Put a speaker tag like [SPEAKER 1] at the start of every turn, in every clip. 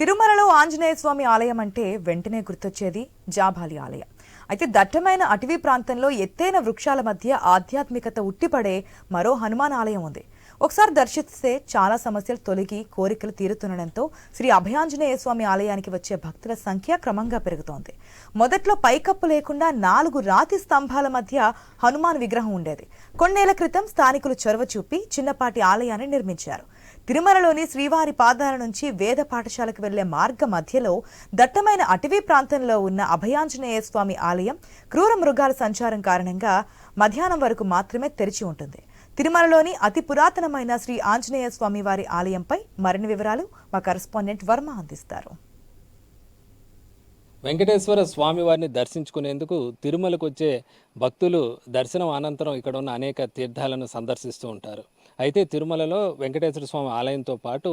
[SPEAKER 1] తిరుమలలో ఆంజనేయ స్వామి ఆలయం అంటే వెంటనే గుర్తొచ్చేది జాబాలి ఆలయం. అయితే దట్టమైన అటవీ ప్రాంతంలో ఎత్తైన వృక్షాల మధ్య ఆధ్యాత్మికత ఉట్టిపడే మరో హనుమాన్ ఆలయం ఉంది. ఒకసారి దర్శిస్తే చాలా సమస్యలు తొలగి కోరికలు తీరుతుండడంతో శ్రీ అభయాంజనేయ స్వామి ఆలయానికి వచ్చే భక్తుల సంఖ్య క్రమంగా పెరుగుతోంది. మొదట్లో పైకప్పు లేకుండా నాలుగు రాతి స్తంభాల మధ్య హనుమాన్ విగ్రహం ఉండేది. కొన్నేళ్ళ క్రితం స్థానికులు చొరవ చూపి చిన్నపాటి ఆలయాన్ని నిర్మించారు. తిరుమలలోని శ్రీవారి పాదాల నుంచి వేద పాఠశాలకు వెళ్ళే మార్గ మధ్యలో దట్టమైన అటవీ ప్రాంతంలో ఉన్న అభయాంజనేయ స్వామి ఆలయం క్రూర మృగాల సంచారం కారణంగా మధ్యాహ్నం వరకు మాత్రమే తెరిచి ఉంటుంది. తిరుమలలోని అతి పురాతనమైన శ్రీ ఆంజనేయ స్వామి వారి ఆలయంపై మరిన్ని వివరాలు మా కరెస్పాండెంట్ వర్మ అందిస్తారు.
[SPEAKER 2] వెంకటేశ్వర స్వామివారిని దర్శించుకునేందుకు తిరుమలకు వచ్చే భక్తులు దర్శనం అనంతరం ఇక్కడ ఉన్న అనేక తీర్థాలను సందర్శిస్తూ ఉంటారు. అయితే తిరుమలలో వెంకటేశ్వర స్వామి ఆలయంతో పాటు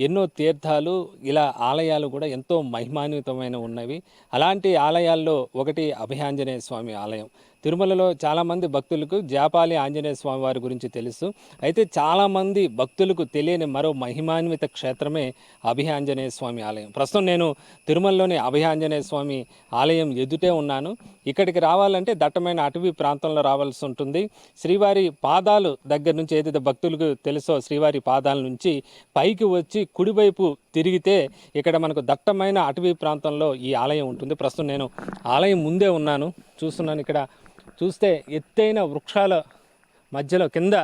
[SPEAKER 2] ఎన్నో తీర్థాలు ఇలా ఆలయాలు కూడా ఎంతో మహిమాన్వితమైన ఉన్నవి. అలాంటి ఆలయాల్లో ఒకటి అభయాంజనేయ స్వామి ఆలయం. తిరుమలలో చాలామంది భక్తులకు జాపాలి ఆంజనేయ స్వామి వారి గురించి తెలుసు. అయితే చాలామంది భక్తులకు తెలియని మరో మహిమాన్విత క్షేత్రమే అభయాంజనేయ స్వామి ఆలయం. ప్రస్తుతం నేను తిరుమలలోని అభయాంజనేయ స్వామి ఆలయం ఎదుటే ఉన్నాను. ఇక్కడికి రావాలంటే దట్టమైన అటవీ ప్రాంతంలో రావాల్సి ఉంటుంది. శ్రీవారి పాదాలు దగ్గర నుంచి ఏదైతే భక్తులకు తెలుసో శ్రీవారి పాదాల నుంచి పైకి వచ్చి కుడివైపు తిరిగితే ఇక్కడ మనకు దట్టమైన అటవీ ప్రాంతంలో ఈ ఆలయం ఉంటుంది. ప్రస్తుతం నేను ఆలయం ముందే ఉన్నాను. చూస్తున్నాను ఇక్కడ చూస్తే ఎత్తైన వృక్షాల మధ్యలో కింద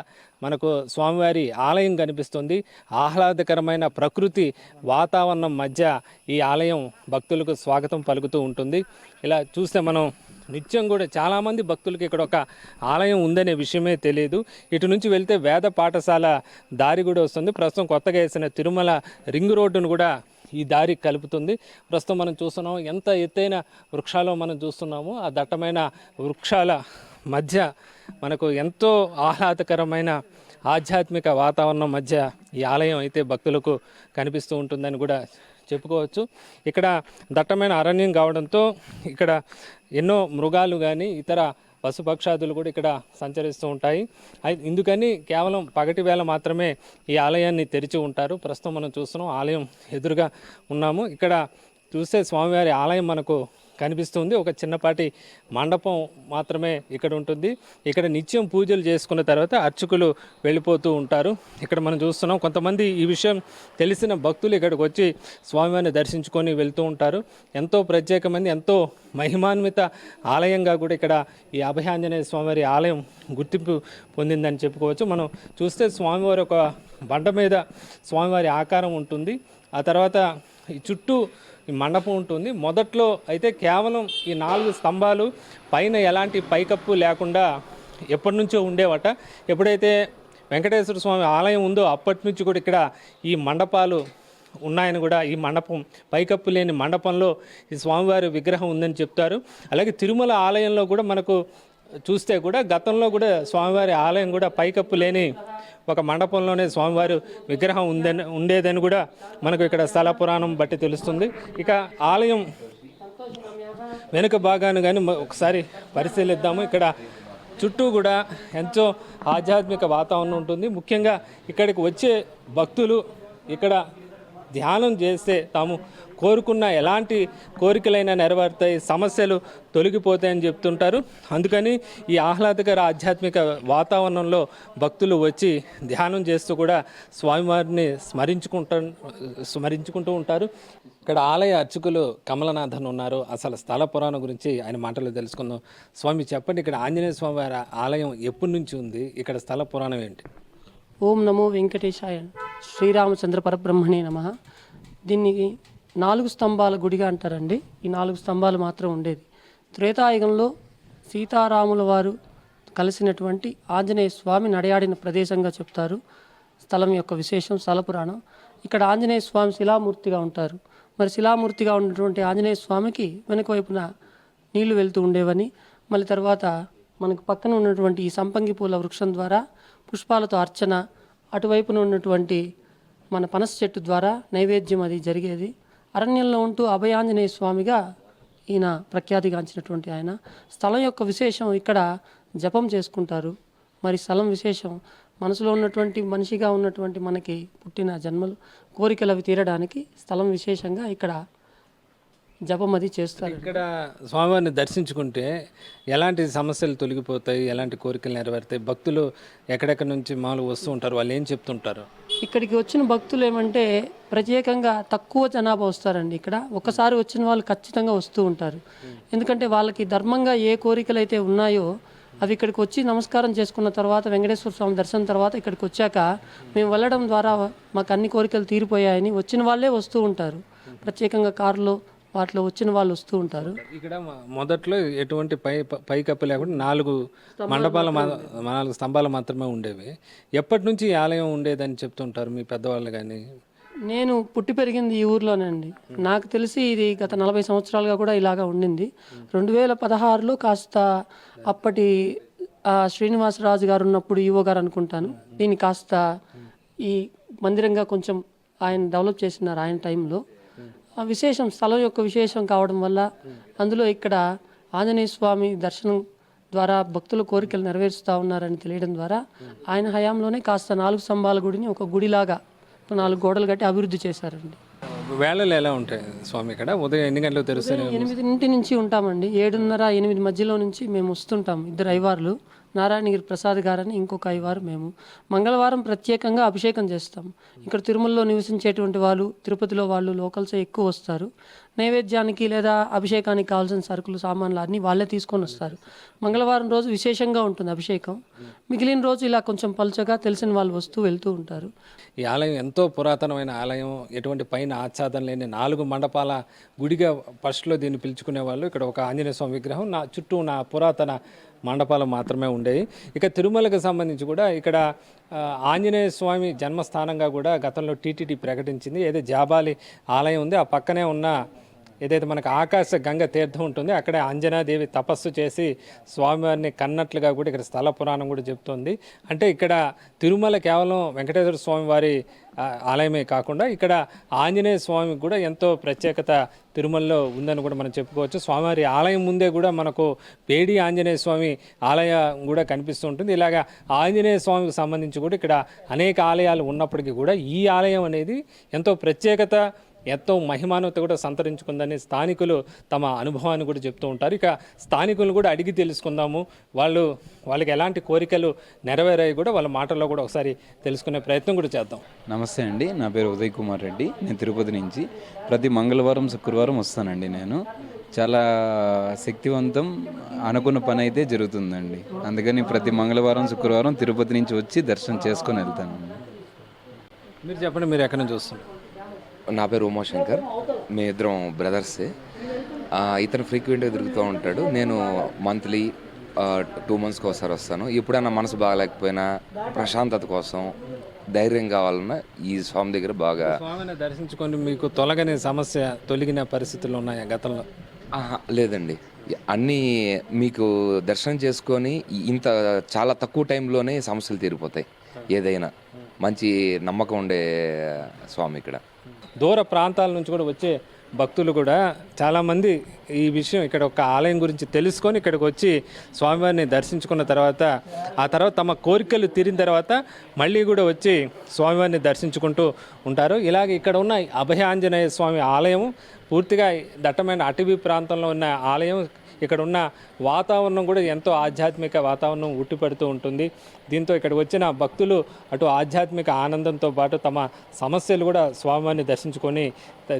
[SPEAKER 2] మనకు స్వామివారి ఆలయం కనిపిస్తుంది. ఆహ్లాదకరమైన ప్రకృతి వాతావరణం మధ్య ఈ ఆలయం భక్తులకు స్వాగతం పలుకుతూ ఉంటుంది. ఇలా చూస్తే మనం నిత్యం కూడా చాలామంది భక్తులకి ఇక్కడ ఒక ఆలయం ఉందనే విషయమే తెలియదు. ఇటు నుంచి వెళ్తే వేద పాఠశాల దారి కూడా వస్తుంది. ప్రస్తుతం కొత్తగా వేసిన తిరుమల రింగ్ రోడ్డును కూడా ఈ దారి కలుపుతుంది. ప్రస్తుతం మనం చూస్తున్నాం ఎంత ఎత్తైన వృక్షాలు మనం చూస్తున్నాము ఆ దట్టమైన వృక్షాల మధ్య మనకు ఎంతో ఆహ్లాదకరమైన ఆధ్యాత్మిక వాతావరణం మధ్య ఈ ఆలయం అయితే భక్తులకు కనిపిస్తూ ఉంటుందని కూడా చెప్పుకోవచ్చు. ఇక్కడ దట్టమైన అరణ్యం కావడంతో ఇక్కడ ఎన్నో మృగాలు కానీ ఇతర పశుపక్షాదులు కూడా ఇక్కడ సంచరిస్తూ ఉంటాయి. ఇందుకని కేవలం పగటి వేళ మాత్రమే ఈ ఆలయాన్ని తెరిచి ఉంటారు. ప్రస్తుతం మనం చూస్తున్నాం ఆలయం ఎదురుగా ఉన్నాము. ఇక్కడ చూస్తే స్వామివారి ఆలయం మనకు కనిపిస్తుంది. ఒక చిన్నపాటి మండపం మాత్రమే ఇక్కడ ఉంటుంది. ఇక్కడ నిత్యం పూజలు చేసుకున్న తర్వాత అర్చకులు వెళ్ళిపోతూ ఉంటారు. ఇక్కడ మనం చూస్తున్నాం కొంతమంది ఈ విషయం తెలిసిన భక్తులు ఇక్కడికి వచ్చి స్వామివారిని దర్శించుకొని వెళ్తూ ఉంటారు. ఎంతో ప్రత్యేకమంది ఎంతో మహిమాన్విత ఆలయంగా కూడా ఇక్కడ ఈ అభయాంజనేయ స్వామివారి ఆలయం గుర్తింపు పొందిందని చెప్పుకోవచ్చు. మనం చూస్తే స్వామివారి ఒక బండ మీద స్వామివారి ఆకారం ఉంటుంది. ఆ తర్వాత ఈ చుట్టూ ఈ మండపం ఉంటుంది. మొదట్లో అయితే కేవలం ఈ నాలుగు స్తంభాలు పైన ఎలాంటి పైకప్పు లేకుండా ఎప్పటి నుంచో ఉండేవట. ఎప్పుడైతే వెంకటేశ్వర స్వామి ఆలయం ఉందో అప్పటి నుంచి కూడా ఇక్కడ ఈ మండపాలు ఉన్నాయని కూడా ఈ మండపం పైకప్పు లేని మండపంలో ఈ స్వామివారి విగ్రహం ఉందని చెప్తారు. అలాగే తిరుమల ఆలయంలో కూడా మనకు చూస్తే కూడా గతంలో కూడా స్వామివారి ఆలయం కూడా పైకప్పు లేని ఒక మండపంలోనే స్వామివారి విగ్రహం ఉందని ఉండేదని కూడా మనకు ఇక్కడ స్థల పురాణం బట్టి తెలుస్తుంది. ఇక ఆలయం వెనుక భాగాన్ని కానీ ఒకసారి పరిశీలిద్దాము. ఇక్కడ చుట్టూ కూడా ఎంతో ఆధ్యాత్మిక వాతావరణం ఉంటుంది. ముఖ్యంగా ఇక్కడికి వచ్చే భక్తులు ఇక్కడ ధ్యానం చేస్తే తాము కోరుకున్న ఎలాంటి కోరికలైనా నెరవేరుతాయి సమస్యలు తొలగిపోతాయని చెప్తుంటారు. అందుకని ఈ ఆహ్లాదకర ఆధ్యాత్మిక వాతావరణంలో భక్తులు వచ్చి ధ్యానం చేస్తూ కూడా స్వామివారిని స్మరించుకుంటా స్మరించుకుంటూ ఉంటారు. ఇక్కడ ఆలయ అర్చకులు కమలనాథన్ ఉన్నారు. అసలు స్థల పురాణం గురించి ఆయన మాటలు తెలుసుకుందాం. స్వామి చెప్పండి ఇక్కడ ఆంజనేయ స్వామి వారి ఆలయం ఎప్పటి నుంచి ఉంది? ఇక్కడ స్థల పురాణం ఏంటి?
[SPEAKER 3] ఓం నమో వెంకటేశాయ శ్రీరామచంద్ర పరబ్రహ్మణే నమ. దీన్ని నాలుగు స్తంభాల గుడిగా అంటారండి. ఈ నాలుగు స్తంభాలు మాత్రం ఉండేది. త్రేతాయుగంలో సీతారాముల వారు కలిసినటువంటి ఆంజనేయ స్వామి నడయాడిన ప్రదేశంగా చెప్తారు. స్థలం యొక్క విశేషం స్థలపురాణం ఇక్కడ ఆంజనేయ స్వామి శిలామూర్తిగా ఉంటారు. మరి శిలామూర్తిగా ఉన్నటువంటి ఆంజనేయ స్వామికి వెనక వైపున నీళ్ళు వెళ్తూ ఉండేవని మళ్ళీ తర్వాత మనకు పక్కన ఉన్నటువంటి ఈ సంపంగి పూల వృక్షం ద్వారా పుష్పాలతో అర్చన అటువైపున ఉన్నటువంటి మన పనస చెట్టు ద్వారా నైవేద్యం అది జరిగేది. అరణ్యంలో ఉంటూ అభయాంజనేయ స్వామిగా ఈయన ప్రఖ్యాతిగాంచినటువంటి ఆయన. స్థలం యొక్క విశేషం ఇక్కడ జపం చేసుకుంటారు. మరి స్థలం విశేషం మనసులో ఉన్నటువంటి మనిషిగా ఉన్నటువంటి మనకి పుట్టిన జన్మలు కోరికలు అవి తీరడానికి స్థలం విశేషంగా ఇక్కడ జపం అది చేస్తారు.
[SPEAKER 2] ఇక్కడ స్వామివారిని దర్శించుకుంటే ఎలాంటి సమస్యలు తొలగిపోతాయి ఎలాంటి కోరికలు నెరవేరుతాయి? భక్తులు ఎక్కడెక్కడి నుంచి మామూలుగా వస్తూ ఉంటారు వాళ్ళు ఏం చెప్తుంటారు?
[SPEAKER 3] ఇక్కడికి వచ్చిన భక్తులు ఏమంటే ప్రత్యేకంగా తక్కువ జనాభా వస్తారండి ఇక్కడ. ఒకసారి వచ్చిన వాళ్ళు ఖచ్చితంగా వస్తూ ఉంటారు. ఎందుకంటే వాళ్ళకి ధర్మంగా ఏ కోరికలు అయితే ఉన్నాయో అవి ఇక్కడికి వచ్చి నమస్కారం చేసుకున్న తర్వాత వెంకటేశ్వర స్వామి దర్శనం తర్వాత ఇక్కడికి వచ్చాక మేము వెళ్ళడం ద్వారా మాకు అన్ని కోరికలు తీరిపోయాయని వచ్చిన వాళ్ళే వస్తూ ఉంటారు. ప్రత్యేకంగా కారులో వాటిలో వచ్చిన వాళ్ళు వస్తూ ఉంటారు.
[SPEAKER 2] ఇక్కడ మొదట్లో ఎటువంటి పై పై కప్పు లేకుండా నాలుగు మండపాల నాలుగు స్తంభాలు మాత్రమే ఉండేవి. ఎప్పటి నుంచి ఈ ఆలయం ఉండేదని చెప్తుంటారు మీ పెద్దవాళ్ళు కానీ
[SPEAKER 3] నేను పుట్టి పెరిగింది ఈ ఊర్లోనండి నాకు తెలిసి ఇది గత నలభై సంవత్సరాలుగా కూడా ఇలాగా ఉండింది. రెండు వేల పదహారులో కాస్త అప్పటి ఆ, శ్రీనివాసరాజు గారు ఉన్నప్పుడు ఈవో గారు అనుకుంటాను. దీన్ని కాస్త ఈ మందిరంగా కొంచెం ఆయన డెవలప్ చేసినారు ఆయన టైంలో. విశేషం స్థలం యొక్క విశేషం కావడం వల్ల అందులో ఇక్కడ ఆంజనేయ స్వామి దర్శనం ద్వారా భక్తుల కోరికలు నెరవేరుస్తూ ఉన్నారని తెలియడం ద్వారా ఆయన హయాంలోనే కాస్త నాలుగు స్తంభాల గుడిని ఒక గుడిలాగా నాలుగు గోడలు కట్టి అభివృద్ధి చేశారండి.
[SPEAKER 2] వేళలు ఎలా ఉంటాయి స్వామి ఇక్కడ? ఉదయం ఎన్ని గంటలకు తెరుస్తారు?
[SPEAKER 3] ఎనిమిదింటి నుంచి ఉంటామండి. ఏడున్నర ఎనిమిది మధ్యలో నుంచి మేము వస్తుంటాం ఇద్దరు ఐవార్లు. నారాయణగిరి ప్రసాద్ గారని ఇంకొక ఐవారు మేము. మంగళవారం ప్రత్యేకంగా అభిషేకం చేస్తాం. ఇక్కడ తిరుమలలో నివసించేటువంటి వాళ్ళు తిరుపతిలో వాళ్ళు లోకల్స్ ఎక్కువ వస్తారు. నైవేద్యానికి లేదా అభిషేకానికి కావాల్సిన సరుకులు సామాన్లు అన్నీ వాళ్ళే తీసుకొని వస్తారు. మంగళవారం రోజు విశేషంగా ఉంటుంది అభిషేకం. మిగిలిన రోజు ఇలా కొంచెం పలుచగా తెలిసిన వాళ్ళు వస్తూ వెళ్తూ ఉంటారు.
[SPEAKER 2] ఈ ఆలయం ఎంతో పురాతనమైన ఆలయం. ఎటువంటి పైన ఆచ్ఛాదన లేని నాలుగు మండపాల గుడిగా ఫస్ట్లో దీన్ని పిలుచుకునే వాళ్ళు ఇక్కడ ఒక ఆంజనేయ స్వామి విగ్రహం. నా చుట్టూ నా పురాతన మండపాలు మాత్రమే ఉండేవి. ఇక తిరుమలకు సంబంధించి కూడా ఇక్కడ ఆంజనేయ స్వామి జన్మస్థానంగా కూడా గతంలో టీటీడీ ప్రకటించింది. ఏదో జాబాలి ఆలయం ఉంది. ఆ పక్కనే ఉన్న ఏదైతే మనకు ఆకాశ గంగ తీర్థం ఉంటుందో అక్కడే అంజనాదేవి తపస్సు చేసి స్వామివారిని కన్నట్లుగా కూడా ఇక్కడ స్థల పురాణం కూడా చెప్తుంది. అంటే ఇక్కడ తిరుమల కేవలం వెంకటేశ్వర స్వామి వారి ఆలయమే కాకుండా ఇక్కడ ఆంజనేయ స్వామికి కూడా ఎంతో ప్రత్యేకత తిరుమలలో ఉందని కూడా మనం చెప్పుకోవచ్చు. స్వామివారి ఆలయం ముందే కూడా మనకు పేడి ఆంజనేయ స్వామి ఆలయం కూడా కనిపిస్తూ ఉంటుంది. ఇలాగా ఆంజనేయ స్వామికి సంబంధించి కూడా ఇక్కడ అనేక ఆలయాలు ఉన్నప్పటికీ కూడా ఈ ఆలయం అనేది ఎంతో ప్రత్యేకత ఎంతో మహిమానత కూడా సంతరించుకుందని స్థానికులు తమ అనుభవాన్ని కూడా చెప్తూ ఉంటారు. ఇక స్థానికులను కూడా అడిగి తెలుసుకుందాము. వాళ్ళు వాళ్ళకి ఎలాంటి కోరికలు నెరవేరాయి కూడా వాళ్ళ మాటల్లో కూడా ఒకసారి తెలుసుకునే ప్రయత్నం కూడా చేద్దాం.
[SPEAKER 4] నమస్తే అండి. నా పేరు ఉదయ్ కుమార్ రెడ్డి. నేను తిరుపతి నుంచి. ప్రతి మంగళవారం శుక్రవారం వస్తానండి నేను. చాలా శక్తివంతం అనుకున్న పని అయితే జరుగుతుందండి. అందుకని ప్రతి మంగళవారం శుక్రవారం తిరుపతి నుంచి వచ్చి దర్శనం చేసుకొని వెళ్తానండి.
[SPEAKER 2] మీరు చెప్పండి మీరు ఎక్కడి నుంచి చూస్తున్నారు
[SPEAKER 5] నా పేరు ఉమాశంకర్. మీ ఇద్దరం బ్రదర్సే. ఇతను ఫ్రీక్వెంట్గా తిరుగుతూ ఉంటాడు. నేను మంత్లీ టూ మంత్స్కి ఒకసారి వస్తాను. ఎప్పుడైనా మనసు బాగాలేకపోయినా ప్రశాంతత కోసం ధైర్యం కావాలన్నా ఈ స్వామి దగ్గర బాగా
[SPEAKER 2] స్వామిని దర్శించుకొని మీకు తొలగని సమస్య తొలగిన పరిస్థితులు ఉన్నాయా గతంలో?
[SPEAKER 5] లేదండి. అన్నీ మీకు దర్శనం చేసుకొని ఇంత చాలా తక్కువ టైంలోనే సమస్యలు తీరిపోతాయి. ఏదైనా. మంచి నమ్మకం ఉండే స్వామి ఇక్కడ.
[SPEAKER 2] దూర ప్రాంతాల నుంచి కూడా వచ్చే భక్తులు కూడా చాలామంది ఈ విషయం ఇక్కడ ఒక ఆలయం గురించి తెలుసుకొని ఇక్కడికి వచ్చి స్వామివారిని దర్శించుకున్న తర్వాత ఆ తర్వాత తమ కోరికలు తీరిన తర్వాత మళ్ళీ కూడా వచ్చి స్వామివారిని దర్శించుకుంటూ ఉంటారు. ఇలాగే ఇక్కడ ఉన్న అభయ ఆంజనేయ స్వామి ఆలయం పూర్తిగా దట్టమైన అటవీ ప్రాంతంలో ఉన్న ఆలయం ఇక్కడ ఉన్న వాతావరణం కూడా ఎంతో ఆధ్యాత్మిక వాతావరణం ఉట్టిపడుతూ ఉంటుంది. దీంతో ఇక్కడ వచ్చిన భక్తులు అటు ఆధ్యాత్మిక ఆనందంతో పాటు తమ సమస్యలు కూడా స్వామివారిని దర్శించుకొని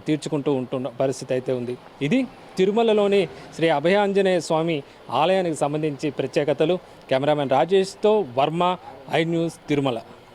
[SPEAKER 2] తీర్చుకుంటూ ఉంటున్న పరిస్థితి అయితే ఉంది. ఇది తిరుమలలోని శ్రీ అభయాంజనేయ స్వామి ఆలయానికి సంబంధించి ప్రత్యేకతలు. కెమెరామెన్ రాజేష్తో వర్మ ఐ న్యూస్ తిరుమల.